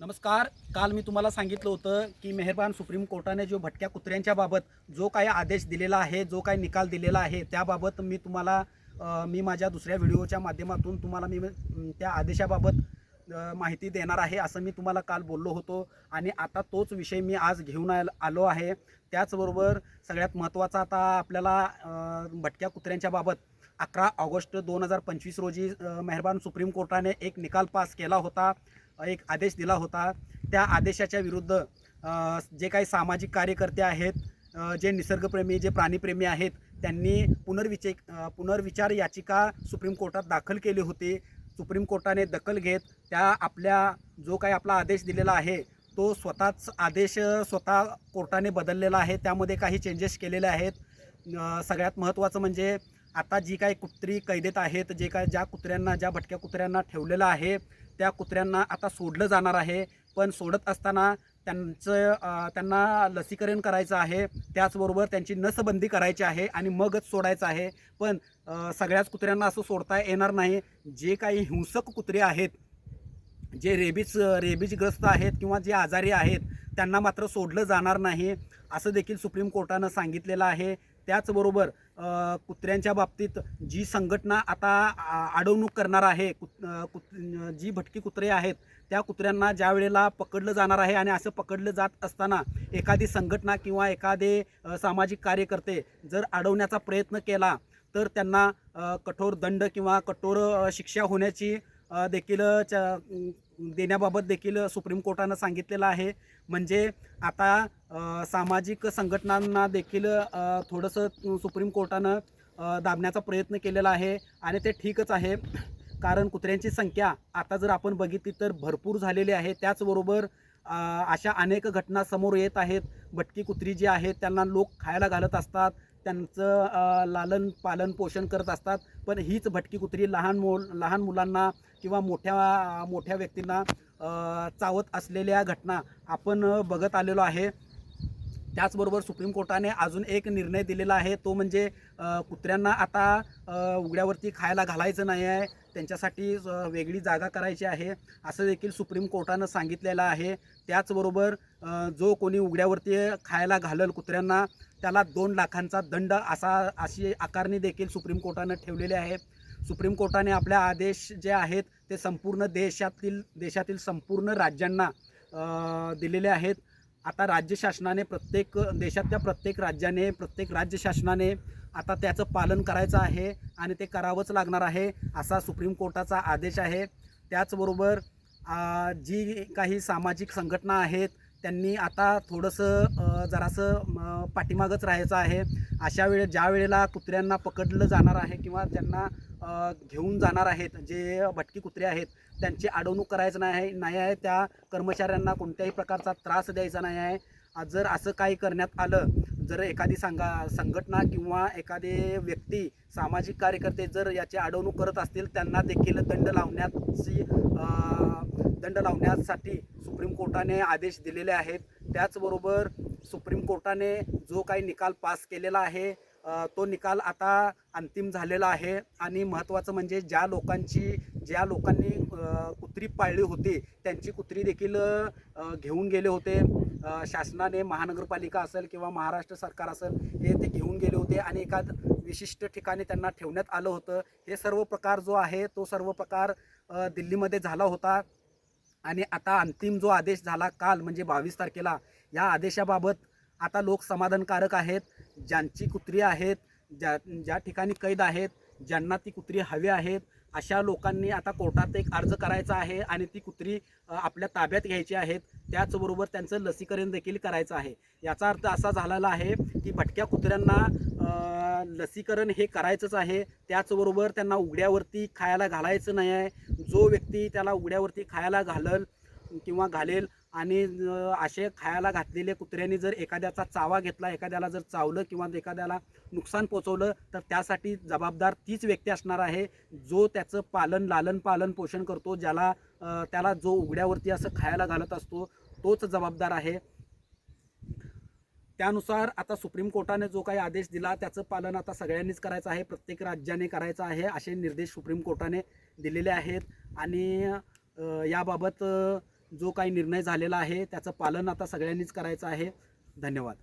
नमस्कार. काल मी तुम्हाला सांगितलं होतं की मेहरबान सुप्रीम कोर्टाने जो भटक्या कुत्र्यांच्या बाबत जो काही आदेश दिलेला आहे जो काही निकाल दिलेला आहे त्याबाबत मी तुम्हाला मी माझ्या दुसऱ्या व्हिडिओच्या माध्यमातून तुम्हाला मी त्या आदेशाबाबत माहिती देणार आहे असं मी तुम्हाला काल बोललो होतो. आणि आता तोच विषय मी आज घेऊन आलो आहे. त्याचबरोबर सगळ्यात महत्त्वाचा आता आपल्याला भटक्या कुत्र्यांच्या बाबत अकरा ऑगस्ट दोन हजार पंचवीस रोजी मेहरबान सुप्रीम कोर्टाने एक निकाल पास केला होता. एक आदेश दिला होता. त्या आदेशाच्या विरुद्ध जे काही सामाजिक कार्यकर्ते आहेत जे निसर्गप्रेमी जे प्राणीप्रेमी आहेत त्यांनी पुनर्विचे पुनर्विचार याचिका सुप्रीम कोर्टात दाखल केली होती. सुप्रीम कोर्टाने दखल घेत त्या आपल्या जो काही आपला आदेश दिलेला आहे तो स्वतःच आदेश स्वतः कोर्टाने बदललेला आहे. त्यामध्ये काही चेंजेस केलेले आहेत. सगळ्यात महत्त्वाचं म्हणजे आता जी काही कुत्री कैदेत आहेत जे काय ज्या कुत्र्यांना ज्या भटक्या कुत्र्यांना ठेवलेलं आहे त्या कुत्र्यांना आता सोडलं जाणार आहे. पण सोडत असताना त्यांचं त्यांना लसीकरण करायचं आहे. त्याचबरोबर त्यांची नसबंदी करायची आहे आणि मगच सोडायचं आहे. पण सगळ्याच कुत्र्यांना असं सोडता येणार नाही. जे काही हिंसक कुत्रे आहेत जे रेबीज रेबीजग्रस्त आहेत किंवा जे आजारी आहेत त्यांना मात्र सोडलं जाणार नाही. असं देखील सुप्रीम कोर्टानं सांगितलेलं आहे. त्याचबरोबर कुत्र्यांच्या बाबतीत जी संघटना आता आ- अडवणूक करणार आहे कुत कुत जी भटकी कुत्रे आहेत त्या कुत्र्यांना ज्या वेळेला पकडलं जाणार आहे आणि असं पकडलं जात असताना एखादी संघटना किंवा एखादे सामाजिक कार्यकर्ते जर अडवण्याचा प्रयत्न केला तर त्यांना कठोर दंड किंवा कठोर शिक्षा होण्याची देखील च देण्याबाबत देखील सुप्रीम कोर्टानं सांगितलेलं आहे. म्हणजे आता सामाजिक संघटनांना देखील थोडंसं सुप्रीम कोर्टानं दाबण्याचा प्रयत्न केलेला आहे आणि ते ठीकच आहे. कारण कुत्र्यांची संख्या आता जर आपण बघितली तर भरपूर झालेली आहे. त्याचबरोबर अशा अनेक घटना समोर येत आहेत. भटकी कुत्री जी आहेत त्यांना लोक खायला घालत असतात. त्यांचं लालन पालन पोषण करत असतात. पण हीच भटकी कुत्री लहान मुल लहान मुलांना किंवा मोठ्या मोठ्या व्यक्तींना चावत असलेल्या घटना आपण बघत आलेलो आहे. त्याचबरोबर सुप्रीम कोर्टाने अजून एक निर्णय दिलेला आहे. तो म्हणजे कुत्र्यांना आता उघड्यावरती खायला घालायचं नाही आहे त्यांच्यासाठी वेगळी जागा करायची आहे. असं देखील सुप्रीम कोर्टानं सांगितलेलं आहे. त्याचबरोबर जो कोणी उघड्यावरती खायला घालल कुत्र्यांना त्याला दोन लाखांचा दंड असा अशी आकारणी देखील सुप्रीम कोर्टानं ठेवलेली आहे. सुप्रीम कोर्टाने आपल्या आदेश जे आहेत ते संपूर्ण देशातील देशातील संपूर्ण राज्यांना दिलेले आहेत. आता राज्य शासनाने प्रत्येक देशातल्या प्रत्येक राज्याने प्रत्येक राज्य शासनाने आता त्याचं पालन करायचं आहे आणि ते करावंच लागणार आहे असा सुप्रीम कोर्टाचा आदेश आहे. त्याचबरोबर जी काही सामाजिक संघटना आहेत त्यांनी आता थोडंसं जरासं म, पाठीमागच राहायचं आहे. अशा वेळे ज्या वेळेला कुत्र्यांना पकडलं जाणार आहे किंवा ज्यांना घेऊन जाणार आहेत जे भटकी कुत्रे आहेत त्यांची अडवणूक करायचं नाही आहे नाही आहे त्या कर्मचाऱ्यांना कोणत्याही प्रकारचा त्रास द्यायचा नाही आहे. जर असं काही करण्यात आलं जर एखादी सांगा संघटना किंवा एखादे व्यक्ती सामाजिक कार्यकर्ते जर याची अडवणूक करत असतील त्यांना देखील दंड लावण्याची दंड लावण्यासाठी सुप्रीम कोर्टाने आदेश दिलेले आहेत. त्याचबरोबर सुप्रीम कोर्टाने जो काही निकाल पास केलेला आहे तो निकाल आता अंतिम झालेला आहे. आणि महत्त्वाचं म्हणजे ज्या लोकांची ज्या लोकांनी कुत्री पाळली होती त्यांची कुत्री देखील घेऊन गेले होते. शासनाने महानगरपालिका असेल किंवा महाराष्ट्र सरकार असेल हे ते घेऊन गेले होते आणि एका विशिष्ट ठिकाणी त्यांना ठेवण्यात आलं होतं. हे सर्व प्रकार जो आहे तो सर्व प्रकार दिल्लीमध्ये झाला होता. आणि आता अंतिम जो आदेश झाला काल म्हणजे बावीस तारखेला या आदेशाबाबत आता लोक समाधानकारक आहेत ज्यांची कुत्री आहेत ज्या ज्या ठिकाणी कैद आहेत ज्यांना ती कुत्री हवी आहेत अशा लोकांनी आता कोर्टात एक अर्ज करायचा आहे आणि ती कुत्री आपल्या ताब्यात घ्यायची आहेत त्याचबरोबर त्यांचं लसीकरण देखील करायचं आहे. याचा अर्थ असा झालेला आहे की भटक्या कुत्र्यांना लसीकरण हे करायचंच आहे त्याचबरोबर त्यांना उघड्यावरती खायला घालायचं नाही आहे. जो व्यक्ती त्याला उघड्यावरती खायला घालल किंवा घालेल आणि असे खायला घातलेले कुत्र्याने जर एखाद्याचा चावा घेतला एखाद्याला जर चावलं किंवा एखाद्याला नुकसान पोचवलं तर त्यासाठी जबाबदार तीच व्यक्ती असणार आहे जो त्याचं पालन लालन पालन पोषण करतो ज्याला त्याला जो उघड्यावरती असं खायला घालत असतो तोच जबाबदार आहे. त्यानुसार आता सुप्रीम कोर्टाने जो काही आदेश दिला त्याचं पालन आता सगळ्यांनीच करायचं आहे प्रत्येक राज्याने करायचं आहे असे निर्देश सुप्रीम कोर्टाने दिलेले आहेत. आणि याबाबत जो काही निर्णय झालेला आहे त्याचं पालन आता सगळ्यांनीच करायचं आहे. धन्यवाद.